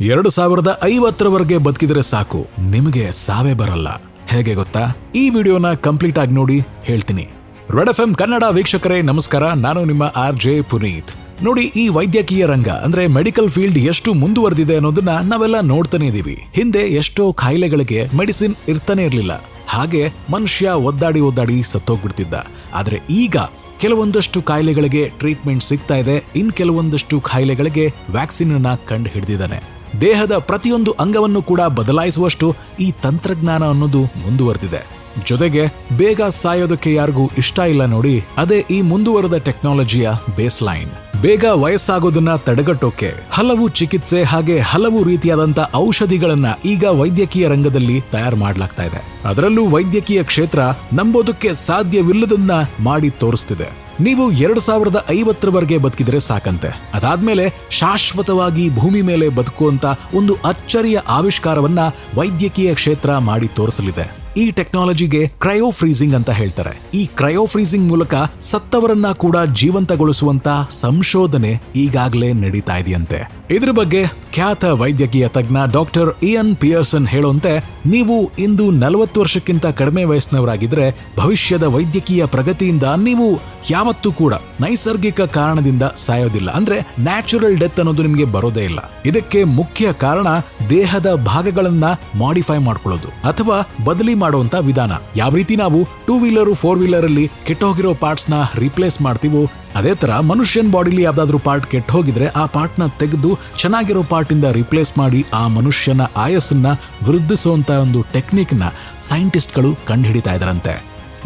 ಎರಡು ಸಾವಿರದ ಐವತ್ತರವರೆಗೆ ಬದುಕಿದ್ರೆ ಸಾಕು. ನಿಮಗೆ ಸಾವೇ ಬರಲ್ಲ. ಹೇಗೆ ಗೊತ್ತಾ? ಈ ವಿಡಿಯೋನ ಕಂಪ್ಲೀಟ್ ಆಗಿ ನೋಡಿ ಹೇಳ್ತೀನಿ. ರೆಡ್ ಎಫ್ ಎಂ ಕನ್ನಡ ವೀಕ್ಷಕರೇ, ನಮಸ್ಕಾರ. ನಾನು ನಿಮ್ಮ ಆರ್ ಜೆ ಪುನೀತ್. ನೋಡಿ, ಈ ವೈದ್ಯಕೀಯ ರಂಗ, ಅಂದ್ರೆ ಮೆಡಿಕಲ್ ಫೀಲ್ಡ್ ಎಷ್ಟು ಮುಂದುವರೆದಿದೆ ಅನ್ನೋದನ್ನ ನಾವೆಲ್ಲ ನೋಡ್ತಾನೆ ಇದೀವಿ. ಹಿಂದೆ ಎಷ್ಟೋ ಕಾಯಿಲೆಗಳಿಗೆ ಮೆಡಿಸಿನ್ ಇರ್ತಾನೆ ಇರಲಿಲ್ಲ. ಹಾಗೆ ಮನುಷ್ಯ ಒದ್ದಾಡಿ ಒದ್ದಾಡಿ ಸತ್ತೋಗ್ಬಿಡ್ತಿದ್ದ. ಆದ್ರೆ ಈಗ ಕೆಲವೊಂದಷ್ಟು ಕಾಯಿಲೆಗಳಿಗೆ ಟ್ರೀಟ್ಮೆಂಟ್ ಸಿಗ್ತಾ ಇದೆ. ಇನ್ ಕೆಲವೊಂದಷ್ಟು ಕಾಯಿಲೆಗಳಿಗೆ ವ್ಯಾಕ್ಸಿನ್ ಅನ್ನ ಕಂಡು ಹಿಡಿದಿದ್ದಾನೆ ದೇಹದ ಪ್ರತಿಯೊಂದು ಅಂಗವನ್ನು ಕೂಡ ಬದಲಾಯಿಸುವಷ್ಟು ಈ ತಂತ್ರಜ್ಞಾನ ಅನ್ನೋದು ಮುಂದುವರೆದಿದೆ. ಜೊತೆಗೆ ಬೇಗ ಸಾಯೋದಕ್ಕೆ ಯಾರಿಗೂ ಇಷ್ಟ ಇಲ್ಲ ನೋಡಿ, ಅದೇ ಈ ಮುಂದುವರೆದ ಟೆಕ್ನಾಲಜಿಯ ಬೇಸ್ ಲೈನ್ ಬೇಗ ವಯಸ್ಸಾಗೋದನ್ನ ತಡೆಗಟ್ಟೋಕೆ ಹಲವು ಚಿಕಿತ್ಸೆ ಹಾಗೆ ಹಲವು ರೀತಿಯಾದಂತ ಔಷಧಿಗಳನ್ನ ಈಗ ವೈದ್ಯಕೀಯ ರಂಗದಲ್ಲಿ ತಯಾರು ಮಾಡಲಾಗ್ತಾ ಇದೆ. ಅದರಲ್ಲೂ ವೈದ್ಯಕೀಯ ಕ್ಷೇತ್ರ ನಂಬೋದಕ್ಕೆ ಸಾಧ್ಯವಿಲ್ಲದನ್ನ ಮಾಡಿ ತೋರಿಸ್ತಿದೆ. ನೀವು ಎರಡು ಸಾವಿರದ ಐವತ್ತರವರೆಗೆ ಬದುಕಿದರೆ ಸಾಕಂತೆ. ಅದಾದ್ಮೇಲೆ ಶಾಶ್ವತವಾಗಿ ಭೂಮಿ ಮೇಲೆ ಬದುಕುವಂತ ಒಂದು ಅಚ್ಚರಿಯ ಆವಿಷ್ಕಾರವನ್ನ ವೈದ್ಯಕೀಯ ಕ್ಷೇತ್ರ ಮಾಡಿ ತೋರಿಸಲಿದೆ. ಈ ಟೆಕ್ನಾಲಜಿಗೆ ಕ್ರಯೋ ಫ್ರೀಸಿಂಗ್ ಅಂತ ಹೇಳ್ತಾರೆ. ಈ ಕ್ರಯೋ ಫ್ರೀಸಿಂಗ್ ಮೂಲಕ ಸತ್ತವರನ್ನ ಕೂಡ ಜೀವಂತಗೊಳಿಸುವಂತ ಸಂಶೋಧನೆ ಈಗಾಗಲೇ ನಡೀತಾ ಇದೆಯಂತೆ. ಇದ್ರ ಬಗ್ಗೆ ಖ್ಯಾತ ವೈದ್ಯಕೀಯ ತಜ್ಞ ಡಾಕ್ಟರ್ ಇಯನ್ ಪಿಯರ್ಸನ್ ಹೇಳುವಂತೆ, ನೀವು ಇಂದು ನಲವತ್ತು ವರ್ಷಕ್ಕಿಂತ ಕಡಿಮೆ ವಯಸ್ಸಿನವರಾಗಿದ್ರೆ ಭವಿಷ್ಯದ ವೈದ್ಯಕೀಯ ಪ್ರಗತಿಯಿಂದ ನೀವು ಯಾವತ್ತೂ ಕೂಡ ನೈಸರ್ಗಿಕ ಕಾರಣದಿಂದ ಸಾಯೋದಿಲ್ಲ. ಅಂದ್ರೆ ನ್ಯಾಚುರಲ್ ಡೆತ್ ಅನ್ನೋದು ನಿಮಗೆ ಬರೋದೇ ಇಲ್ಲ. ಇದಕ್ಕೆ ಮುಖ್ಯ ಕಾರಣ ದೇಹದ ಭಾಗಗಳನ್ನ ಮಾಡಿಫೈ ಮಾಡ್ಕೊಳ್ಳೋದು ಅಥವಾ ಬದಲಿ ಮಾಡುವಂತ ವಿಧಾನ. ಯಾವ ರೀತಿ ನಾವು ಟೂ ವೀಲರ್ ಫೋರ್ ವೀಲರ್ ಅಲ್ಲಿ ಕೆಟ್ಟೋಗಿರೋ ಪಾರ್ಟ್ಸ್ನ ರಿಪ್ಲೇಸ್ ಮಾಡ್ತೀವೋ, ಅದೇ ತರ ಮನುಷ್ಯನ್ ಬಾಡಿಲಿ ಯಾವ್ದಾದ್ರು ಪಾರ್ಟ್ ಕೆಟ್ಟ ಹೋಗಿದ್ರೆ ಆ ಪಾರ್ಟ್ನ ತೆಗೆದು ಚೆನ್ನಾಗಿರೋ ಪಾರ್ಟ್ ಇಂದ ರಿಪ್ಲೇಸ್ ಮಾಡಿ ಆ ಮನುಷ್ಯನ ಆಯಸ್ಸನ್ನ ವೃದ್ಧಿಸುವಂತ ಒಂದು ಟೆಕ್ನಿಕ್ನ ಸೈಂಟಿಸ್ಟ್ಗಳು ಕಂಡುಹಿಡಿತಾ ಇದಾರಂತೆ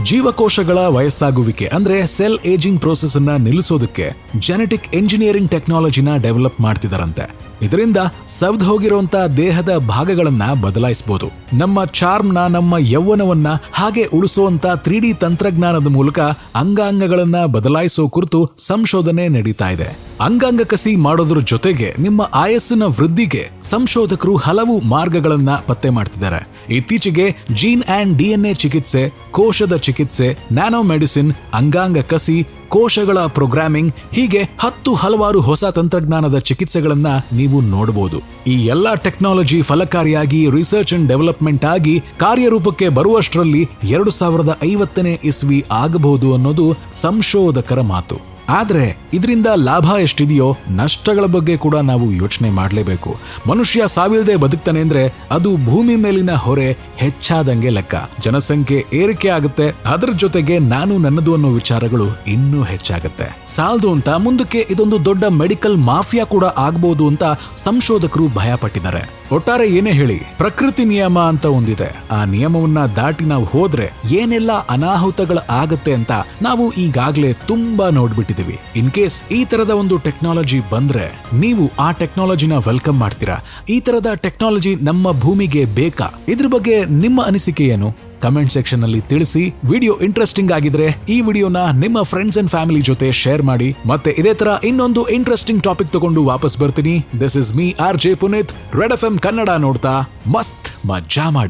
ಜೀವಕೋಶಗಳ ವಯಸ್ಸಾಗುವಿಕೆ ಅಂದ್ರೆ ಸೆಲ್ ಏಜಿಂಗ್ ಪ್ರೋಸೆಸ್ ಅನ್ನ ನಿಲ್ಲಿಸೋದಕ್ಕೆ ಜೆನೆಟಿಕ್ ಎಂಜಿನಿಯರಿಂಗ್ ಟೆಕ್ನಾಲಜಿನ ಡೆವಲಪ್ ಮಾಡ್ತಿದಾರಂತೆ ಇದರಿಂದ ಸವ್ದ್ ಹೋಗಿರುವಂತ ದೇಹದ ಭಾಗಗಳನ್ನ ಬದಲಾಯಿಸಬಹುದು ನಮ್ಮ ಚಾರ್ಮ್ನ, ನಮ್ಮ ಯೌವನವನ್ನ ಹಾಗೆ ಉಳಿಸುವಂತ ತ್ರೀ ಡಿ ತಂತ್ರಜ್ಞಾನದ ಮೂಲಕ ಅಂಗಾಂಗಗಳನ್ನ ಬದಲಾಯಿಸೋ ಕುರಿತು ಸಂಶೋಧನೆ ನಡೀತಾ ಇದೆ. ಅಂಗಾಂಗ ಕಸಿ ಮಾಡೋದ್ರ ಜೊತೆಗೆ ನಿಮ್ಮ ಆಯಸ್ಸಿನ ವೃದ್ಧಿಗೆ ಸಂಶೋಧಕರು ಹಲವು ಮಾರ್ಗಗಳನ್ನ ಪತ್ತೆ ಮಾಡ್ತಿದ್ದಾರೆ. ಇತ್ತೀಚೆಗೆ ಜೀನ್ ಅಂಡ್ ಡಿಎನ್ಎ ಚಿಕಿತ್ಸೆ, ಕೋಶದ ಚಿಕಿತ್ಸೆ, ನ್ಯಾನೋ ಮೆಡಿಸಿನ್, ಅಂಗಾಂಗ ಕಸಿ ಕೋಶಗಳ ಪ್ರೋಗ್ರಾಮಿಂಗ್ ಹೀಗೆ ಹತ್ತು ಹಲವಾರು ಹೊಸ ತಂತ್ರಜ್ಞಾನದ ಚಿಕಿತ್ಸೆಗಳನ್ನ ನೀವು ನೋಡಬಹುದು ಈ ಎಲ್ಲಾ ಟೆಕ್ನಾಲಜಿ ಫಲಕಾರಿಯಾಗಿ ರಿಸರ್ಚ್ ಅಂಡ್ ಡೆವಲಪ್ಮೆಂಟ್ ಆಗಿ ಕಾರ್ಯರೂಪಕ್ಕೆ ಬರುವಷ್ಟರಲ್ಲಿ ಎರಡು ಸಾವಿರದ ಐವತ್ತನೇ ಇಸ್ವಿ ಆಗಬಹುದು ಅನ್ನೋದು ಸಂಶೋಧಕರ ಮಾತು. ಆದ್ರೆ ಇದರಿಂದ ಲಾಭ ಎಷ್ಟಿದೆಯೋ ನಷ್ಟಗಳ ಬಗ್ಗೆ ಕೂಡ ನಾವು ಯೋಚನೆ ಮಾಡಲೇಬೇಕು. ಮನುಷ್ಯ ಸಾವಿಲ್ಲದೆ ಬದುಕ್ತಾನೆ ಅಂದ್ರೆ ಅದು ಭೂಮಿ ಮೇಲಿನ ಹೊರೆ ಹೆಚ್ಚಾದಂಗೆ ಲೆಕ್ಕ. ಜನಸಂಖ್ಯೆ ಏರಿಕೆ ಆಗುತ್ತೆ. ಅದರ ಜೊತೆಗೆ ನಾನು ನನ್ನದು ಅನ್ನೋ ವಿಚಾರಗಳು ಇನ್ನೂ ಹೆಚ್ಚಾಗುತ್ತೆ. ಸಾಲದು ಅಂತ ಮುಂದಕ್ಕೆ ಇದೊಂದು ದೊಡ್ಡ ಮೆಡಿಕಲ್ ಮಾಫಿಯಾ ಕೂಡ ಆಗ್ಬೋದು ಅಂತ ಸಂಶೋಧಕರು ಭಯಪಟ್ಟಿದ್ದಾರೆ. ಒಟ್ಟಾರೆ ಏನೇ ಹೇಳಿ, ಪ್ರಕೃತಿ ನಿಯಮ ಅಂತ ಒಂದಿದೆ. ಆ ನಿಯಮವನ್ನ ದಾಟಿ ನಾವು ಹೋದ್ರೆ ಏನೆಲ್ಲ ಅನಾಹುತಗಳು ಆಗತ್ತೆ ಅಂತ ನಾವು ಈಗಾಗಲೇ ತುಂಬಾ ನೋಡ್ಬಿಟ್ಟಿದೀವಿ ಇನ್ ಕೇಸ್ ಈ ತರದ ಒಂದು ಟೆಕ್ನಾಲಜಿ ಬಂದ್ರೆ ನೀವು ಆ ಟೆಕ್ನಾಲಜಿನ ವೆಲ್ಕಮ್ ಮಾಡ್ತೀರಾ? ಈ ತರದ ಟೆಕ್ನಾಲಜಿ ನಮ್ಮ ಭೂಮಿಗೆ ಬೇಕಾ? ಇದ್ರ ಬಗ್ಗೆ ನಿಮ್ಮ ಅನಿಸಿಕೆ ಏನು ಕಮೆಂಟ್ ಸೆಕ್ಷನ್ ಅಲ್ಲಿ ತಿಳಿಸಿ. ವಿಡಿಯೋ ಇಂಟ್ರೆಸ್ಟಿಂಗ್ ಆಗಿದ್ರೆ ಈ ವಿಡಿಯೋನ ನಿಮ್ಮ ಫ್ರೆಂಡ್ಸ್ ಅಂಡ್ ಫ್ಯಾಮಿಲಿ ಜೊತೆ ಶೇರ್ ಮಾಡಿ. ಮತ್ತೆ ಇದೇ ತರ ಇನ್ನೊಂದು ಇಂಟ್ರೆಸ್ಟಿಂಗ್ ಟಾಪಿಕ್ ತಗೊಂಡು ವಾಪಸ್ ಬರ್ತೀನಿ. This is me R J Puneeth red F M Kannada ನೋಡ್ತಾ ಮಸ್ತ್ ಮಜಾ ಮಾಡಿ.